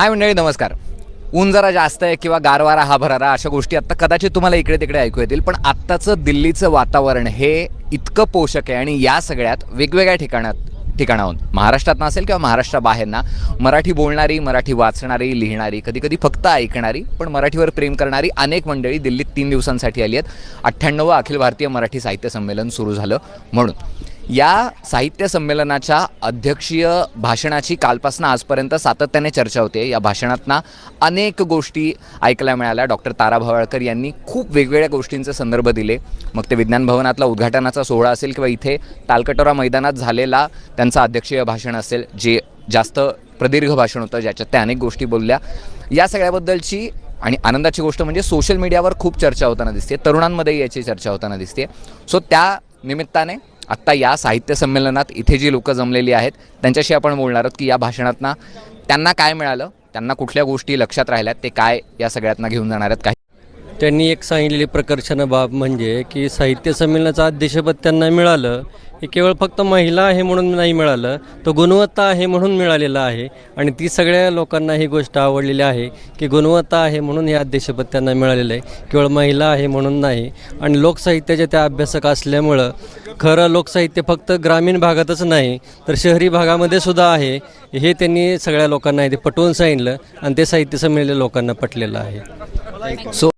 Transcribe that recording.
हाय मंडळी नमस्कार. ऊन जरा जास्त आहे किंवा गारवारा हा भरारा अशा गोष्टी आत्ता कदाचित तुम्हाला इकडे तिकडे ऐकू येतील पण आत्ताचं दिल्लीचं वातावरण हे इतकं पोषक आहे आणि या सगळ्यात वेगवेगळ्या ठिकाणात ठिकाणाहून महाराष्ट्रात असेल किंवा महाराष्ट्राबाहेरना मराठी बोलणारी मराठी वाचणारी लिहिणारी कधी कधी फक्त ऐकणारी पण मराठीवर प्रेम करणारी अनेक मंडळी दिल्लीत तीन दिवसांसाठी आली आहेत. अठ्ठ्याण्णवं अखिल भारतीय मराठी साहित्य संमेलन सुरू झालं म्हणून. या साहित्य संमेलनाच्या अध्यक्षीय भाषणाची कालपासून आजपर्यंत सातत्याने चर्चा होते. या भाषणातना अनेक गोष्टी ऐकायला मिळाल्या. डॉक्टर तारा भवाळकर यांनी खूप वेगवेगळ्या गोष्टींचे संदर्भ दिले. मग ते विज्ञान भवनातला उद्घाटनाचा सोहळा असेल किंवा इथे तालकटोरा मैदानात झालेला त्यांचा अध्यक्षीय भाषण असेल जे जास्त प्रदीर्घ भाषण होतं ज्याच्यात त्या अनेक गोष्टी बोलल्या. या सगळ्याबद्दलची आणि आनंदाची गोष्ट म्हणजे सोशल मीडियावर खूप चर्चा होताना दिसते. तरुणांमध्ये याची चर्चा होताना दिसते. सो त्या निमित्ताने आत्ता या साहित्य संमेलनात इथे जी लोकं जमलेली आहेत त्यांच्याशी आपण बोलणार आहोत की या भाषणातनं त्यांना काय मिळालं त्यांना कुठल्या गोष्टी लक्षात राहिल्यात ते काय या सगळ्यातना घेऊन जाणार आहेत काही त्यांनी एक सांगितलेली प्रकर्षण बाब म्हणजे की साहित्य संमेलनाचं अध्यक्षपद त्यांना मिळालं हे केवळ फक्त महिला आहे म्हणून नाही मिळालं तर गुणवत्ता आहे म्हणून मिळालेलं आहे आणि ती सगळ्या लोकांना ही गोष्ट आवडलेली आहे की गुणवत्ता आहे म्हणून हे अध्यक्षपद त्यांना मिळालेलं आहे. केवळ महिला आहे म्हणून नाही आणि लोकसाहित्याचे त्या अभ्यासक असल्यामुळं खरं लोकसाहित्य फक्त ग्रामीण भागातच नाही तर शहरी भागामध्ये सुद्धा आहे. हे त्यांनी सगळ्या लोकांना ते पटवून सांगितलं आणि ते साहित्य संमेलन लोकांना पटलेलं आहे. सो